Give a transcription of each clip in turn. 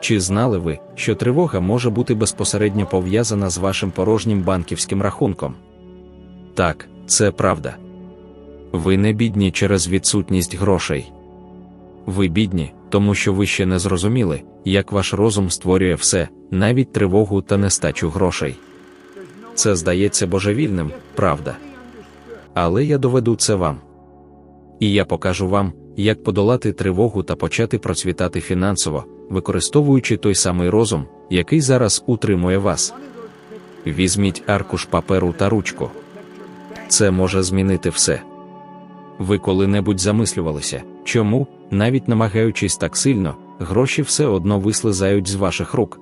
Чи знали ви, що тривога може бути безпосередньо пов'язана з вашим порожнім банківським рахунком? Так, це правда. Ви не бідні через відсутність грошей. Ви бідні, тому що ви ще не зрозуміли, як ваш розум створює все, навіть тривогу та нестачу грошей. Це здається божевільним, правда. Але я доведу це вам. І я покажу вам, як подолати тривогу та почати процвітати фінансово, використовуючи той самий розум, який зараз утримує вас. Візьміть аркуш паперу та ручку. Це може змінити все. Ви коли-небудь замислювалися, чому, навіть намагаючись так сильно, гроші все одно вислизають з ваших рук.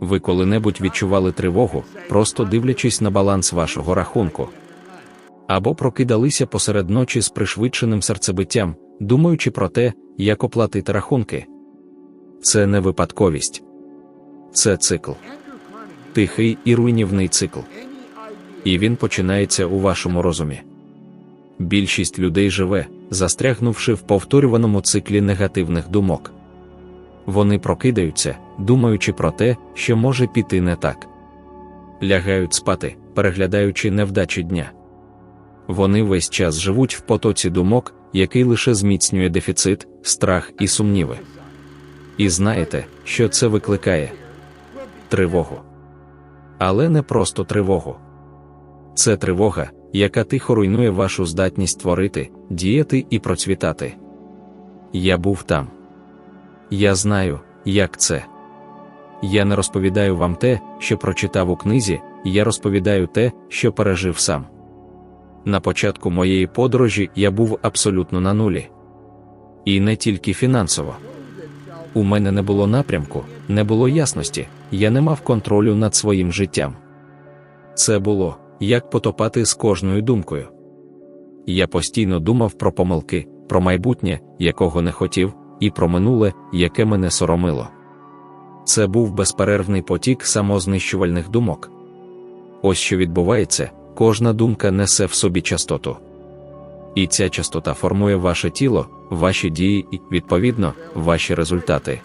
Ви коли-небудь відчували тривогу, просто дивлячись на баланс вашого рахунку. Або прокидалися посеред ночі з пришвидшеним серцебиттям, думаючи про те, як оплатити рахунки. Це не випадковість, це цикл, тихий і руйнівний цикл. І він починається у вашому розумі. Більшість людей живе, застрягнувши в повторюваному циклі негативних думок. Вони прокидаються, думаючи про те, що може піти не так. Лягають спати, переглядаючи невдачі дня. Вони весь час живуть в потоці думок, який лише зміцнює дефіцит, страх і сумніви. І знаєте, що це викликає тривогу. Але не просто тривогу. Це тривога, яка тихо руйнує вашу здатність творити, діяти і процвітати. Я був там. Я знаю, як це. Я не розповідаю вам те, що прочитав у книзі, я розповідаю те, що пережив сам. На початку моєї подорожі я був абсолютно на нулі. І не тільки фінансово. У мене не було напрямку, не було ясності, я не мав контролю над своїм життям. Це було як потопати з кожною думкою. Я постійно думав про помилки, про майбутнє, якого не хотів, і про минуле, яке мене соромило. Це був безперервний потік самознищувальних думок. Ось що відбувається, кожна думка несе в собі частоту. І ця частота формує ваше тіло, ваші дії і, відповідно, ваші результати.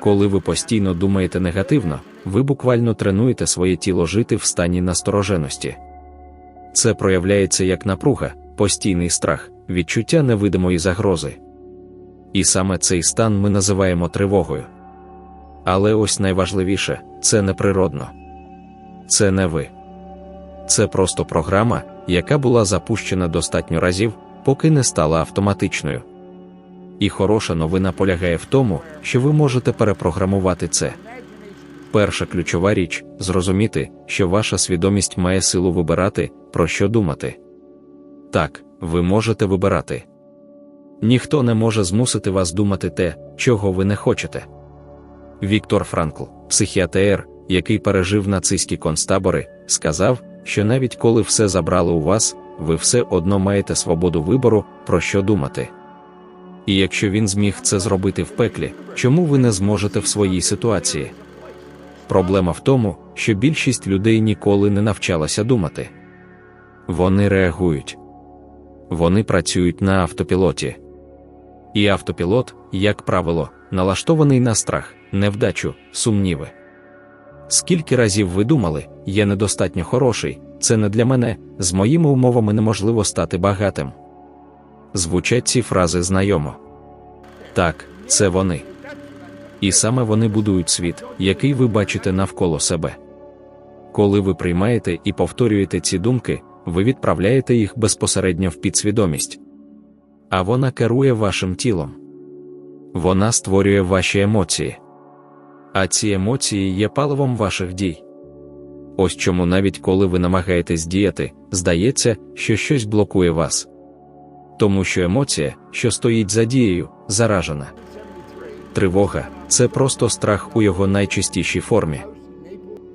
Коли ви постійно думаєте негативно, ви буквально тренуєте своє тіло жити в стані настороженості. Це проявляється як напруга, постійний страх, відчуття невидимої загрози. І саме цей стан ми називаємо тривогою. Але ось найважливіше це неприродно. Це не ви. Це просто програма, яка була запущена достатньо разів, поки не стала автоматичною. І хороша новина полягає в тому, що ви можете перепрограмувати це. Перша ключова річ зрозуміти, що ваша свідомість має силу вибирати, про що думати. Так, ви можете вибирати. Ніхто не може змусити вас думати те, чого ви не хочете. Віктор Франкл, психіатр, який пережив нацистські концтабори, сказав, що навіть коли все забрали у вас, ви все одно маєте свободу вибору, про що думати. І якщо він зміг це зробити в пеклі, чому ви не зможете в своїй ситуації? Проблема в тому, що більшість людей ніколи не навчалася думати. Вони реагують, вони працюють на автопілоті. І автопілот, як правило, налаштований на страх, невдачу, сумніви. Скільки разів ви думали, я недостатньо хороший, це не для мене, з моїми умовами неможливо стати багатим. Звучать ці фрази знайомо. Так, це вони. І саме вони будують світ, який ви бачите навколо себе. Коли ви приймаєте і повторюєте ці думки, ви відправляєте їх безпосередньо в підсвідомість. А вона керує вашим тілом. Вона створює ваші емоції. А ці емоції є паливом ваших дій. Ось чому навіть коли ви намагаєтесь діяти, здається, що щось блокує вас. Тому що емоція, що стоїть за дією, заражена. Тривога це просто страх у його найчистішій формі.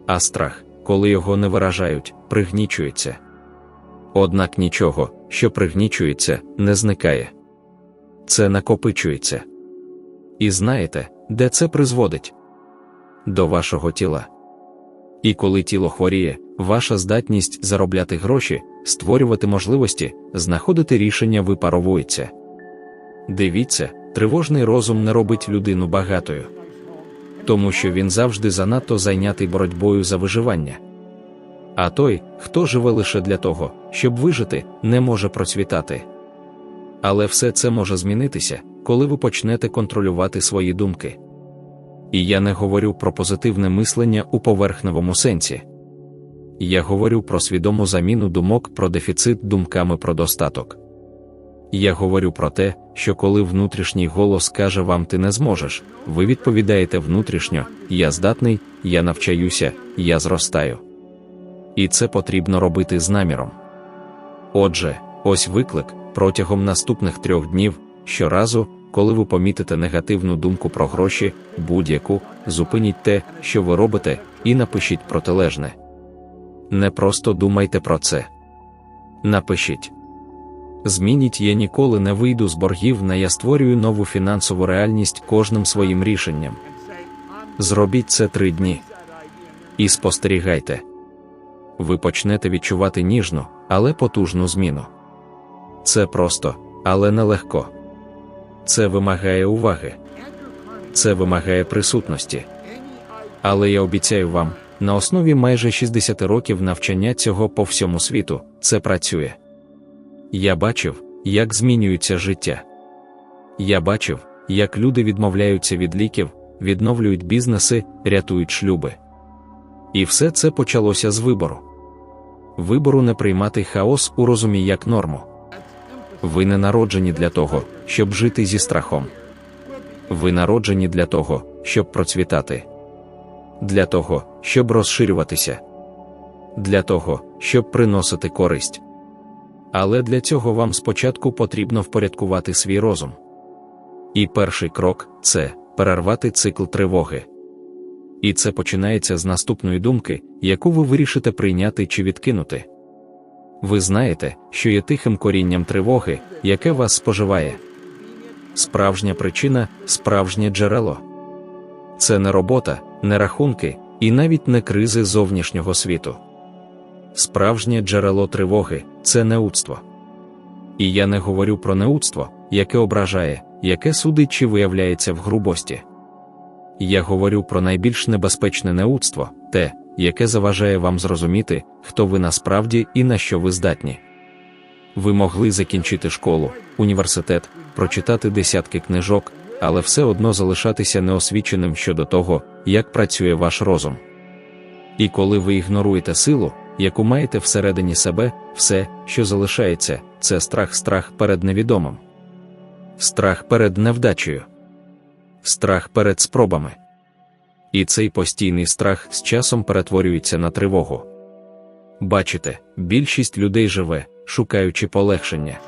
А страх, коли його не виражають, пригнічується. Однак нічого, що пригнічується, не зникає. Це накопичується. І знаєте, де це призводить? До вашого тіла. І коли тіло хворіє, ваша здатність заробляти гроші, створювати можливості, знаходити рішення випаровується. Дивіться, тривожний розум не робить людину багатою. тому що він завжди занадто зайнятий боротьбою за виживання. А той, хто живе лише для того, щоб вижити, не може процвітати. Але все це може змінитися, коли ви почнете контролювати свої думки. І я не говорю про позитивне мислення у поверхневому сенсі. Я говорю про свідому заміну думок про дефіцит думками про достаток. Я говорю про те, що коли внутрішній голос каже вам ти не зможеш, ви відповідаєте внутрішньо, я здатний, я навчаюся, я зростаю. І це потрібно робити з наміром. Отже, ось виклик протягом наступних трьох днів, щоразу, коли ви помітите негативну думку про гроші, будь-яку, зупиніть те, що ви робите, і напишіть протилежне. Не просто думайте про це. Напишіть. Змініть я ніколи не вийду з боргів, на я створюю нову фінансову реальність кожним своїм рішенням. Зробіть це три дні. І спостерігайте. Ви почнете відчувати ніжну, але потужну зміну. Це просто, але нелегко. Це вимагає уваги. Це вимагає присутності. Але я обіцяю вам, на основі майже 60 років навчання цього по всьому світу це працює. Я бачив, як змінюється життя. Я бачив, як люди відмовляються від ліків, відновлюють бізнеси, рятують шлюби. І все це почалося з вибору. Вибору не приймати хаос у розумі як норму. Ви не народжені для того, щоб жити зі страхом. Ви народжені для того, щоб процвітати, для того, щоб розширюватися, для того, щоб приносити користь. Але для цього вам спочатку потрібно впорядкувати свій розум. І перший крок це перервати цикл тривоги. І це починається з наступної думки, яку ви вирішите прийняти чи відкинути. Ви знаєте, що є тихим корінням тривоги, яке вас споживає. Справжня причина справжнє джерело. Це не робота, не рахунки і навіть не кризи зовнішнього світу. Справжнє джерело тривоги це неудство. І я не говорю про неудство, яке ображає, яке судить чи виявляється в грубості. Я говорю про найбільш небезпечне неудство, те, яке заважає вам зрозуміти, хто ви насправді і на що ви здатні. Ви могли закінчити школу, університет, прочитати десятки книжок, але все одно залишатися неосвіченим щодо того, як працює ваш розум. І коли ви ігноруєте силу, яку маєте всередині себе, все, що залишається, це страх, страх перед невідомим, страх перед невдачею, страх перед спробами. І цей постійний страх з часом перетворюється на тривогу. Бачите, більшість людей живе, шукаючи полегшення.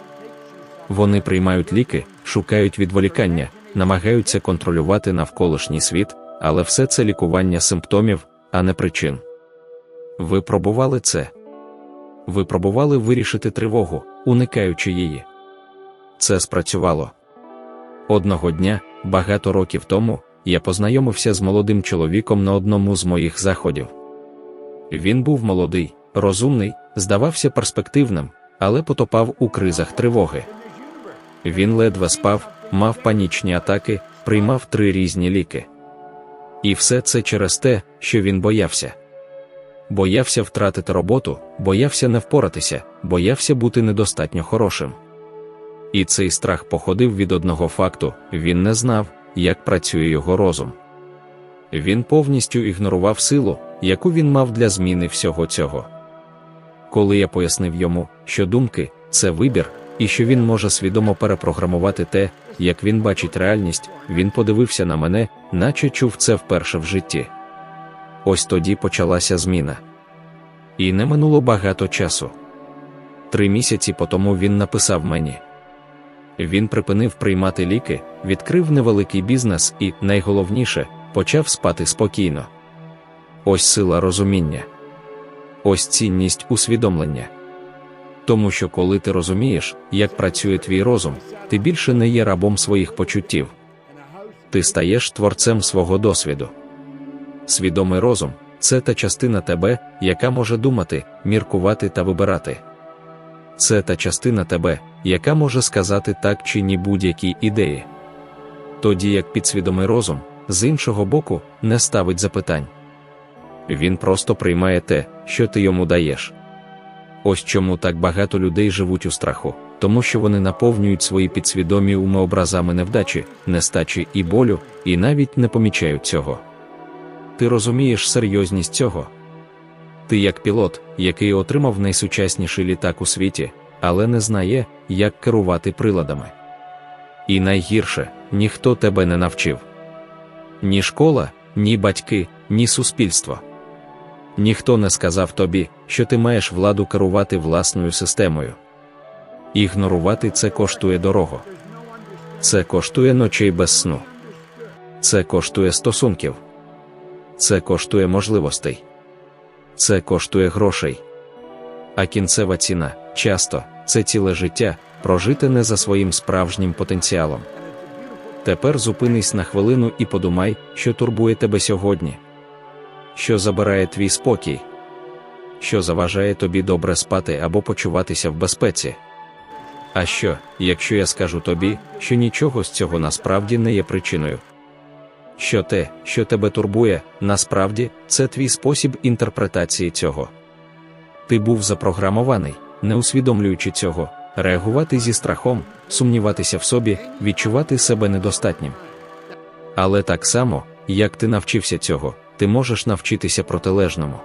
Вони приймають ліки, шукають відволікання, намагаються контролювати навколишній світ, але все це лікування симптомів, а не причин. Ви пробували це. Ви пробували вирішити тривогу, уникаючи її. Це спрацювало. Одного дня, багато років тому, я познайомився з молодим чоловіком на одному з моїх заходів. Він був молодий, розумний, здавався перспективним, але потопав у кризах тривоги. Він ледве спав, мав панічні атаки, приймав три різні ліки. І все це через те, що він боявся. Боявся втратити роботу, боявся не впоратися, боявся бути недостатньо хорошим. І цей страх походив від одного факту він не знав, як працює його розум. Він повністю ігнорував силу, яку він мав для зміни всього цього. Коли я пояснив йому, що думки це вибір, і що він може свідомо перепрограмувати те, як він бачить реальність, він подивився на мене, наче чув це вперше в житті. Ось тоді почалася зміна. І не минуло багато часу. Три місяці по тому він написав мені. Він припинив приймати ліки, відкрив невеликий бізнес і, найголовніше, почав спати спокійно. Ось сила розуміння, ось цінність усвідомлення. Тому що, коли ти розумієш, як працює твій розум, ти більше не є рабом своїх почуттів. Ти стаєш творцем свого досвіду. Свідомий розум це та частина тебе, яка може думати, міркувати та вибирати. Це та частина тебе, яка може сказати так чи ні будь-якій ідеї. Тоді як підсвідомий розум з іншого боку, не ставить запитань. Він просто приймає те, що ти йому даєш. Ось чому так багато людей живуть у страху, тому що вони наповнюють свої підсвідомі уми образами невдачі, нестачі і болю, і навіть не помічають цього. Ти розумієш серйозність цього? Ти як пілот, який отримав найсучасніший літак у світі, але не знає, як керувати приладами. І найгірше, ніхто тебе не навчив. Ні школа, ні батьки, ні суспільство. Ніхто не сказав тобі, що ти маєш владу керувати власною системою. Ігнорувати це коштує дорого. Це коштує ночей без сну. Це коштує стосунків. Це коштує можливостей. Це коштує грошей. А кінцева ціна часто це ціле життя, прожите не за своїм справжнім потенціалом. Тепер зупинись на хвилину і подумай, що турбує тебе сьогодні, що забирає твій спокій, що заважає тобі добре спати або почуватися в безпеці. А що, якщо я скажу тобі, що нічого з цього насправді не є причиною? Що те, що тебе турбує, насправді це твій спосіб інтерпретації цього. Ти був запрограмований, не усвідомлюючи цього, реагувати зі страхом, сумніватися в собі, відчувати себе недостатнім. Але так само, як ти навчився цього, ти можеш навчитися протилежному.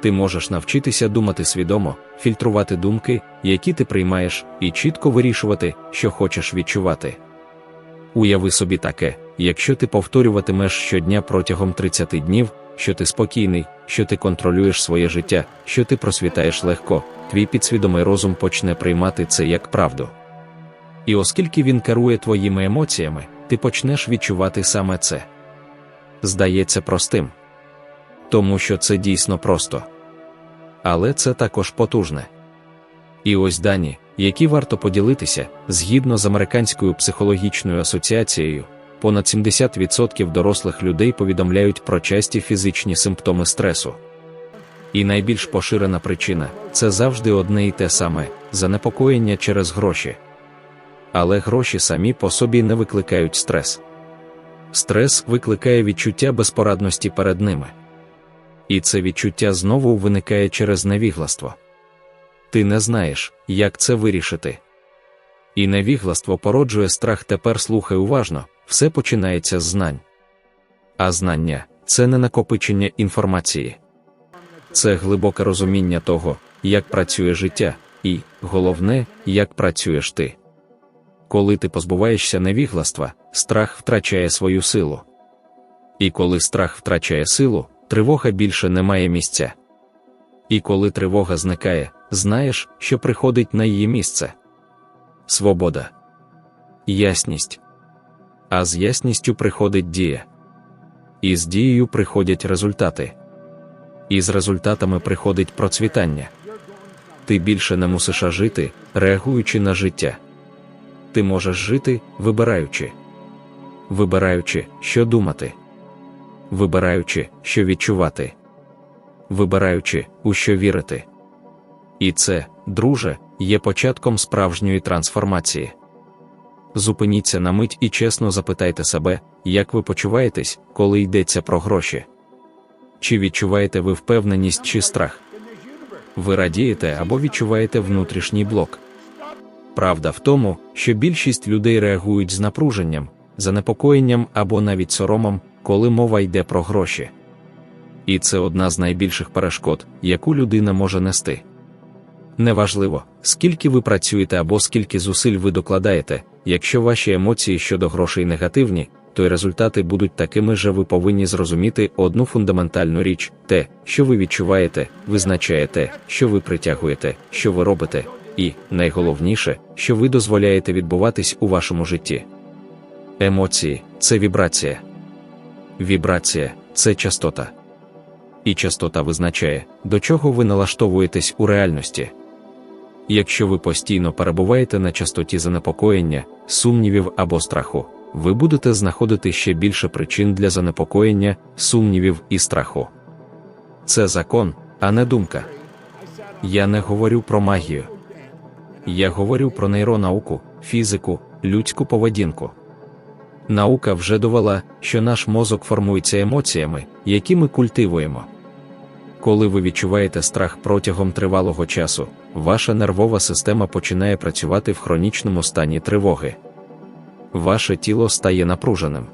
Ти можеш навчитися думати свідомо, фільтрувати думки, які ти приймаєш, і чітко вирішувати, що хочеш відчувати. Уяви собі таке, якщо ти повторюватимеш щодня протягом 30 днів, що ти спокійний, що ти контролюєш своє життя, що ти просвітаєш легко, твій підсвідомий розум почне приймати це як правду. І оскільки він керує твоїми емоціями, ти почнеш відчувати саме це. Здається простим. Тому що це дійсно просто. Але це також потужне. І ось дані, які варто поділитися, згідно з американською психологічною асоціацією, понад 70% дорослих людей повідомляють про часті фізичні симптоми стресу. І найбільш поширена причина це завжди одне і те саме занепокоєння через гроші. Але гроші самі по собі не викликають стрес. Стрес викликає відчуття безпорадності перед ними. І це відчуття знову виникає через невігластво. Ти не знаєш, як це вирішити. І невігластво породжує страх тепер слухай уважно, все починається з знань. А знання це не накопичення інформації, це глибоке розуміння того, як працює життя, і, головне, як працюєш ти. Коли ти позбуваєшся невігластва, страх втрачає свою силу. І коли страх втрачає силу, тривога більше не має місця. І коли тривога зникає, знаєш, що приходить на її місце. Свобода, ясність. А з ясністю приходить дія. І з дією приходять результати. І з результатами приходить процвітання. Ти більше не мусиш жити, реагуючи на життя. Ти можеш жити, вибираючи, вибираючи, що думати, вибираючи, що відчувати, вибираючи, у що вірити. І це, друже, є початком справжньої трансформації. Зупиніться на мить і чесно запитайте себе, як ви почуваєтесь, коли йдеться про гроші. Чи відчуваєте ви впевненість чи страх? Ви радієте або відчуваєте внутрішній блок. Правда в тому, що більшість людей реагують з напруженням, занепокоєнням або навіть соромом, коли мова йде про гроші. І це одна з найбільших перешкод, яку людина може нести. Неважливо, скільки ви працюєте або скільки зусиль ви докладаєте, якщо ваші емоції щодо грошей негативні, то й результати будуть такими же ви повинні зрозуміти одну фундаментальну річ: те, що ви відчуваєте, визначає те, що ви притягуєте, що ви робите, і, найголовніше, що ви дозволяєте відбуватись у вашому житті. Емоції це вібрація. Вібрація це частота. І частота визначає, до чого ви налаштовуєтесь у реальності. Якщо ви постійно перебуваєте на частоті занепокоєння, сумнівів або страху, ви будете знаходити ще більше причин для занепокоєння, сумнівів і страху. Це закон, а не думка. Я не говорю про магію. Я говорю про нейронауку, фізику, людську поведінку. Наука вже довела, що наш мозок формується емоціями, які ми культивуємо. Коли ви відчуваєте страх протягом тривалого часу, ваша нервова система починає працювати в хронічному стані тривоги. Ваше тіло стає напруженим.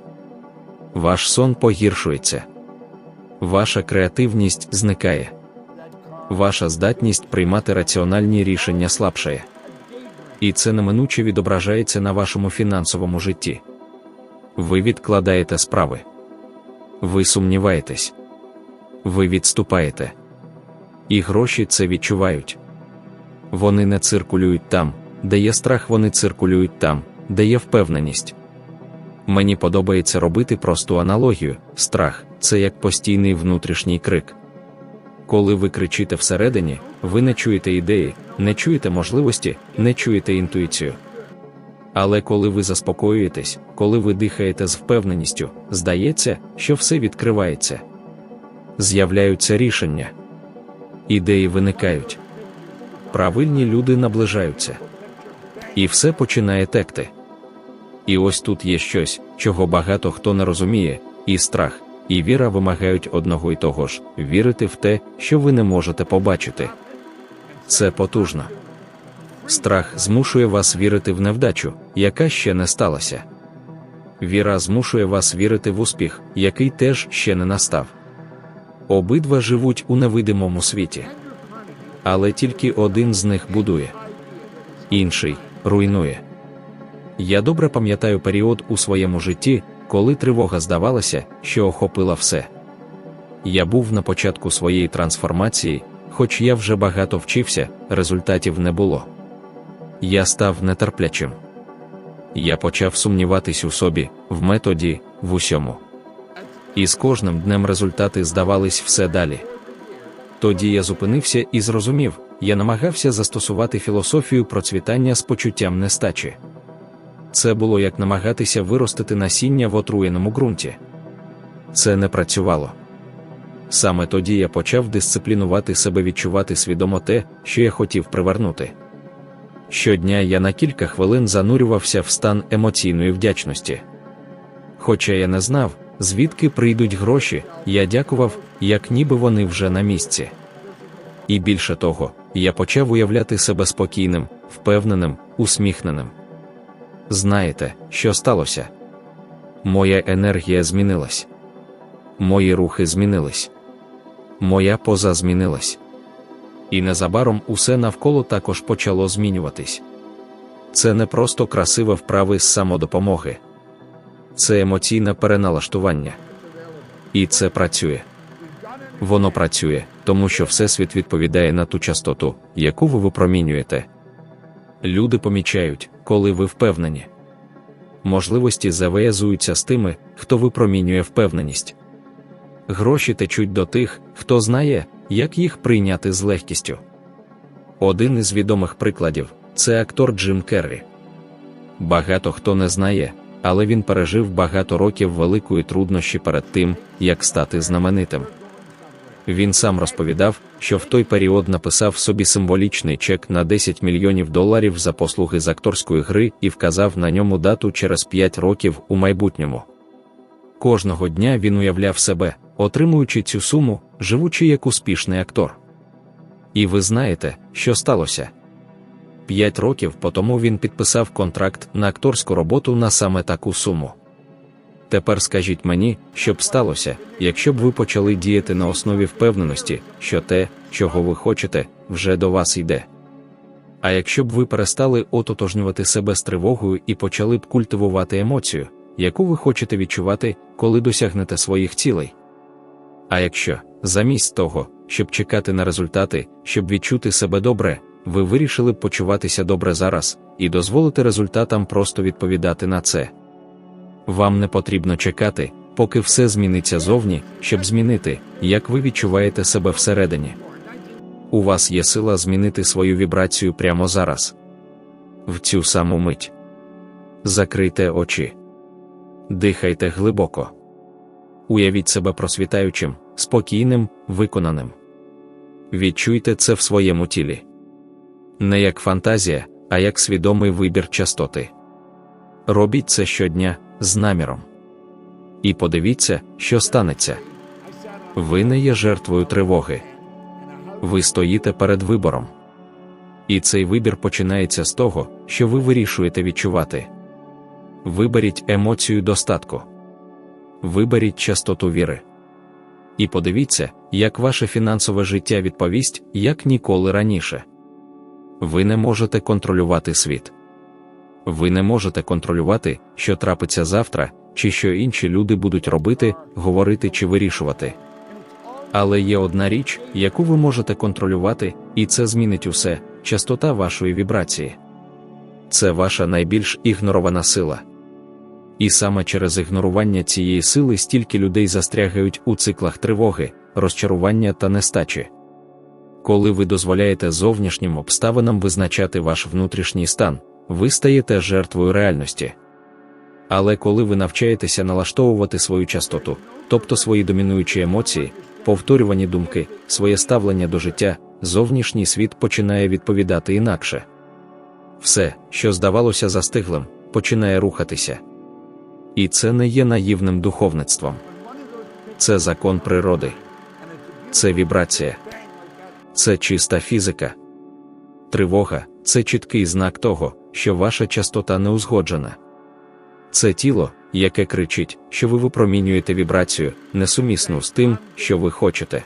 Ваш сон погіршується. Ваша креативність зникає. Ваша здатність приймати раціональні рішення слабшає. І це неминуче відображається на вашому фінансовому житті. Ви відкладаєте справи. Ви сумніваєтесь. Ви відступаєте. І гроші це відчувають. Вони не циркулюють там, де є страх, вони циркулюють там, де є впевненість. Мені подобається робити просту аналогію: страх це як постійний внутрішній крик. Коли ви кричите всередині, ви не чуєте ідеї, не чуєте можливості, не чуєте інтуїцію. Але коли ви заспокоюєтесь, коли ви дихаєте з впевненістю, здається, що все відкривається. З'являються рішення, ідеї виникають, правильні люди наближаються, і все починає текти. І ось тут є щось, чого багато хто не розуміє, і страх, і віра вимагають одного й того ж вірити в те, що ви не можете побачити. Це потужно. Страх змушує вас вірити в невдачу, яка ще не сталася. Віра змушує вас вірити в успіх, який теж ще не настав. Обидва живуть у невидимому світі. Але тільки один з них будує, інший руйнує. Я добре пам'ятаю період у своєму житті, коли тривога здавалася, що охопила все. Я був на початку своєї трансформації, хоч я вже багато вчився, результатів не було. Я став нетерплячим. Я почав сумніватись у собі, в методі, в усьому. І з кожним днем результати здавались все далі. Тоді я зупинився і зрозумів, я намагався застосувати філософію процвітання з почуттям нестачі. Це було як намагатися виростити насіння в отруєному ґрунті. Це не працювало. Саме тоді я почав дисциплінувати себе відчувати свідомо те, що я хотів привернути. Щодня я на кілька хвилин занурювався в стан емоційної вдячності. Хоча я не знав, звідки прийдуть гроші, я дякував, як ніби вони вже на місці. І більше того, я почав уявляти себе спокійним, впевненим, усміхненим. Знаєте, що сталося? Моя енергія змінилась. Мої рухи змінились. Моя поза змінилась. І незабаром усе навколо також почало змінюватись. Це не просто красиве вправи з самодопомоги, це емоційне переналаштування. І це працює. Воно працює, тому що Всесвіт відповідає на ту частоту, яку ви випромінюєте. Люди помічають, коли ви впевнені. Можливості зав'язуються з тими, хто випромінює впевненість. Гроші течуть до тих, хто знає, як їх прийняти з легкістю. Один із відомих прикладів це актор Джим Керрі. Багато хто не знає, але він пережив багато років великої труднощі перед тим, як стати знаменитим. Він сам розповідав, що в той період написав собі символічний чек на 10 мільйонів доларів за послуги з акторської гри і вказав на ньому дату через 5 років у майбутньому. Кожного дня він уявляв себе, отримуючи цю суму, живучи як успішний актор. І ви знаєте, що сталося? П'ять років по тому він підписав контракт на акторську роботу на саме таку суму. Тепер скажіть мені, що б сталося, якщо б ви почали діяти на основі впевненості, що те, чого ви хочете, вже до вас йде. А якщо б ви перестали ототожнювати себе з тривогою і почали б культивувати емоцію, яку ви хочете відчувати, коли досягнете своїх цілей? А якщо, замість того, щоб чекати на результати, щоб відчути себе добре, ви вирішили почуватися добре зараз і дозволити результатам просто відповідати на це. Вам не потрібно чекати, поки все зміниться зовні, щоб змінити, як ви відчуваєте себе всередині. У вас є сила змінити свою вібрацію прямо зараз. В цю саму мить. Закрийте очі. Дихайте глибоко. Уявіть себе просвітаючим, спокійним, виконаним. Відчуйте це в своєму тілі. Не як фантазія, а як свідомий вибір частоти. Робіть це щодня, з наміром. І подивіться, що станеться. Ви не є жертвою тривоги. Ви стоїте перед вибором. І цей вибір починається з того, що ви вирішуєте відчувати. Виберіть емоцію достатку. Виберіть частоту віри. І подивіться, як ваше фінансове життя відповість, як ніколи раніше. Ви не можете контролювати світ. Ви не можете контролювати, що трапиться завтра, чи що інші люди будуть робити, говорити чи вирішувати. Але є одна річ, яку ви можете контролювати, і це змінить усе частота вашої вібрації. Це ваша найбільш ігнорована сила. І саме через ігнорування цієї сили стільки людей застрягають у циклах тривоги, розчарування та нестачі. Коли ви дозволяєте зовнішнім обставинам визначати ваш внутрішній стан, ви стаєте жертвою реальності. Але коли ви навчаєтеся налаштовувати свою частоту, тобто свої домінуючі емоції, повторювані думки, своє ставлення до життя, зовнішній світ починає відповідати інакше. Все, що здавалося застиглим, починає рухатися. І це не є наївним духовництвом. Це закон природи, це вібрація, це чиста фізика. Тривога це чіткий знак того, що ваша частота не узгоджена. Це тіло, яке кричить, що ви випромінюєте вібрацію, несумісну з тим, що ви хочете.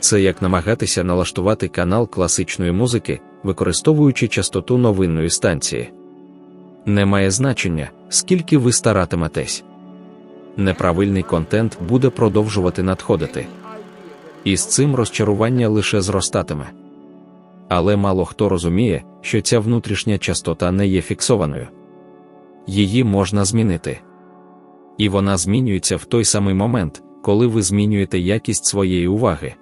Це як намагатися налаштувати канал класичної музики, використовуючи частоту новинної станції. Не має значення, скільки ви старатиметесь. Неправильний контент буде продовжувати надходити. І з цим розчарування лише зростатиме. Але мало хто розуміє, що ця внутрішня частота не є фіксованою. Її можна змінити. І вона змінюється в той самий момент, коли ви змінюєте якість своєї уваги.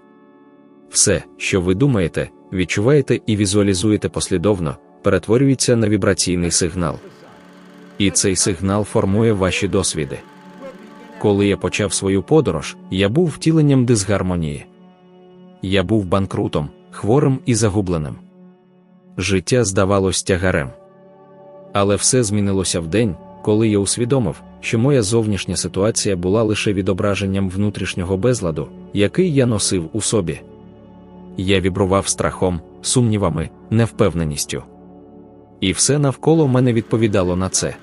Все, що ви думаєте, відчуваєте і візуалізуєте послідовно, перетворюється на вібраційний сигнал. І цей сигнал формує ваші досвіди. Коли я почав свою подорож, я був втіленням дисгармонії. Я був банкрутом, хворим і загубленим. Життя здавалось тягарем. Але все змінилося в день, коли я усвідомив, що моя зовнішня ситуація була лише відображенням внутрішнього безладу, який я носив у собі. Я вібрував страхом, сумнівами, невпевненістю. І все навколо мене відповідало на це.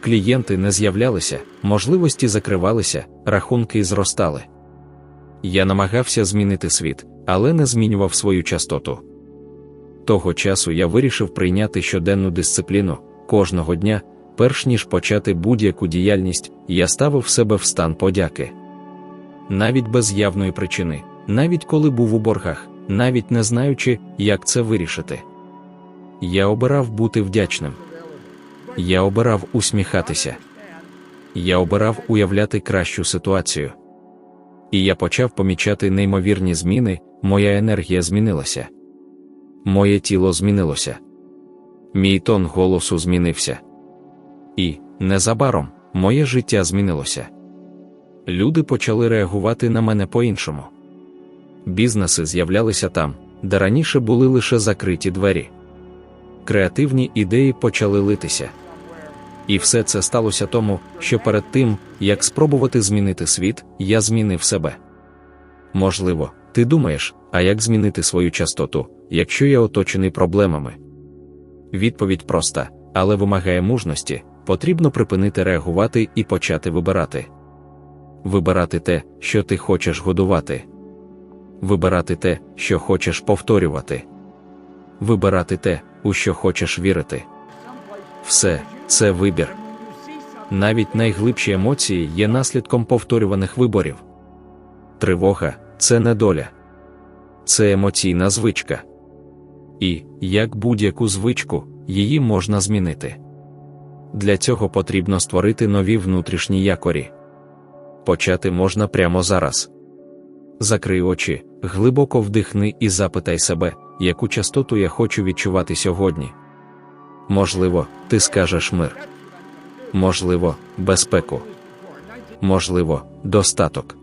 Клієнти не з'являлися, можливості закривалися, рахунки зростали. Я намагався змінити світ, але не змінював свою частоту. Того часу я вирішив прийняти щоденну дисципліну кожного дня, перш ніж почати будь-яку діяльність, я ставив себе в стан подяки. Навіть без явної причини, навіть коли був у боргах, навіть не знаючи, як це вирішити. Я обирав бути вдячним. Я обирав усміхатися. Я обирав уявляти кращу ситуацію. І я почав помічати неймовірні зміни, моя енергія змінилася. Моє тіло змінилося. Мій тон голосу змінився. І, незабаром, моє життя змінилося. Люди почали реагувати на мене по-іншому. Бізнеси з'являлися там, де раніше були лише закриті двері. Креативні ідеї почали литися. І все це сталося тому, що перед тим, як спробувати змінити світ, я змінив себе. Можливо, ти думаєш, а як змінити свою частоту, якщо я оточений проблемами? Відповідь проста, але вимагає мужності, потрібно припинити реагувати і почати вибирати. Вибирати те, що ти хочеш годувати. Вибирати те, що хочеш повторювати. Вибирати те, у що хочеш вірити. Все це вибір. Навіть найглибші емоції є наслідком повторюваних виборів. Тривога це не доля, це емоційна звичка. І, як будь-яку звичку, її можна змінити. Для цього потрібно створити нові внутрішні якорі. Почати можна прямо зараз. Закрий очі, глибоко вдихни і запитай себе, яку частоту я хочу відчувати сьогодні. Можливо, ти скажеш мир. Можливо, безпеку. Можливо, достаток.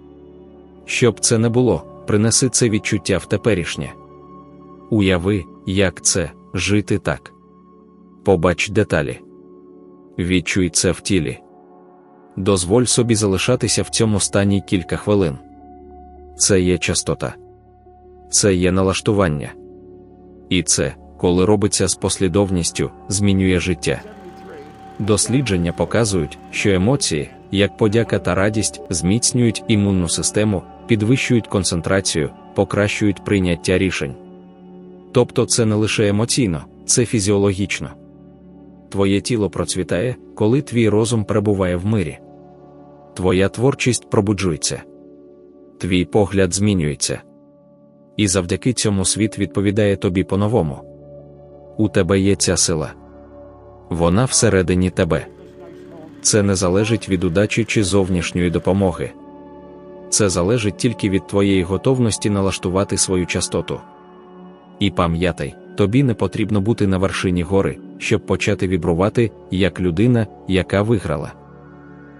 Щоб це не було, принеси це відчуття в теперішнє. Уяви, як це жити так. Побач деталі. Відчуй це в тілі. дозволь собі залишатися в цьому стані кілька хвилин. Це є частота, це є налаштування. І це, коли робиться з послідовністю, змінює життя. Дослідження показують, що емоції, як подяка та радість, зміцнюють імунну систему, підвищують концентрацію, покращують прийняття рішень. Тобто це не лише емоційно, це фізіологічно. Твоє тіло процвітає, коли твій розум перебуває в мирі. Твоя творчість пробуджується, твій погляд змінюється. І завдяки цьому світ відповідає тобі по-новому. У тебе є ця сила. Вона всередині тебе. Це не залежить від удачі чи зовнішньої допомоги. Це залежить тільки від твоєї готовності налаштувати свою частоту. І пам'ятай, тобі не потрібно бути на вершині гори, щоб почати вібрувати як людина, яка виграла.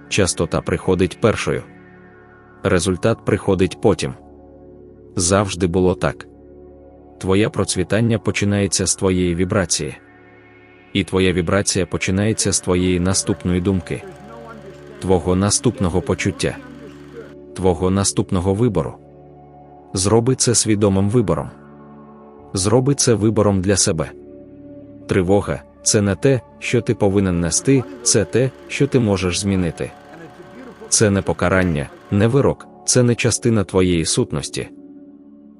Частота приходить першою. Результат приходить потім. Завжди було так. Твоє процвітання починається з твоєї вібрації. І твоя вібрація починається з твоєї наступної думки, твого наступного почуття, твого наступного вибору. Зроби це свідомим вибором. Зроби це вибором для себе. Тривога це не те, що ти повинен нести, це те, що ти можеш змінити. Це не покарання, не вирок, це не частина твоєї сутності.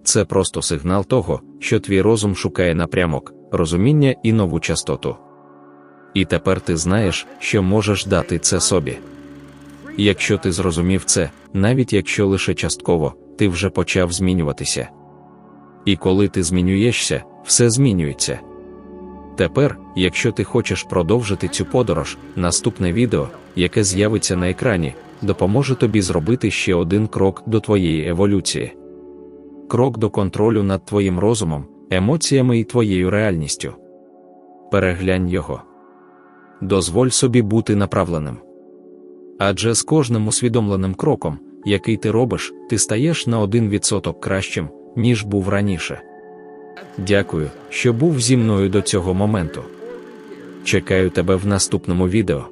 Це просто сигнал того, що твій розум шукає напрямок, розуміння і нову частоту. І тепер ти знаєш, що можеш дати це собі. Якщо ти зрозумів це, навіть якщо лише частково, ти вже почав змінюватися. І коли ти змінюєшся, все змінюється. Тепер, якщо ти хочеш продовжити цю подорож, наступне відео, яке з'явиться на екрані, допоможе тобі зробити ще один крок до твоєї еволюції. Крок до контролю над твоїм розумом, емоціями і твоєю реальністю. Переглянь його. Дозволь собі бути направленим. Адже з кожним усвідомленим кроком, який ти робиш, ти стаєш на 1% кращим, ніж був раніше. Дякую, що був зі мною до цього моменту. Чекаю тебе в наступному відео.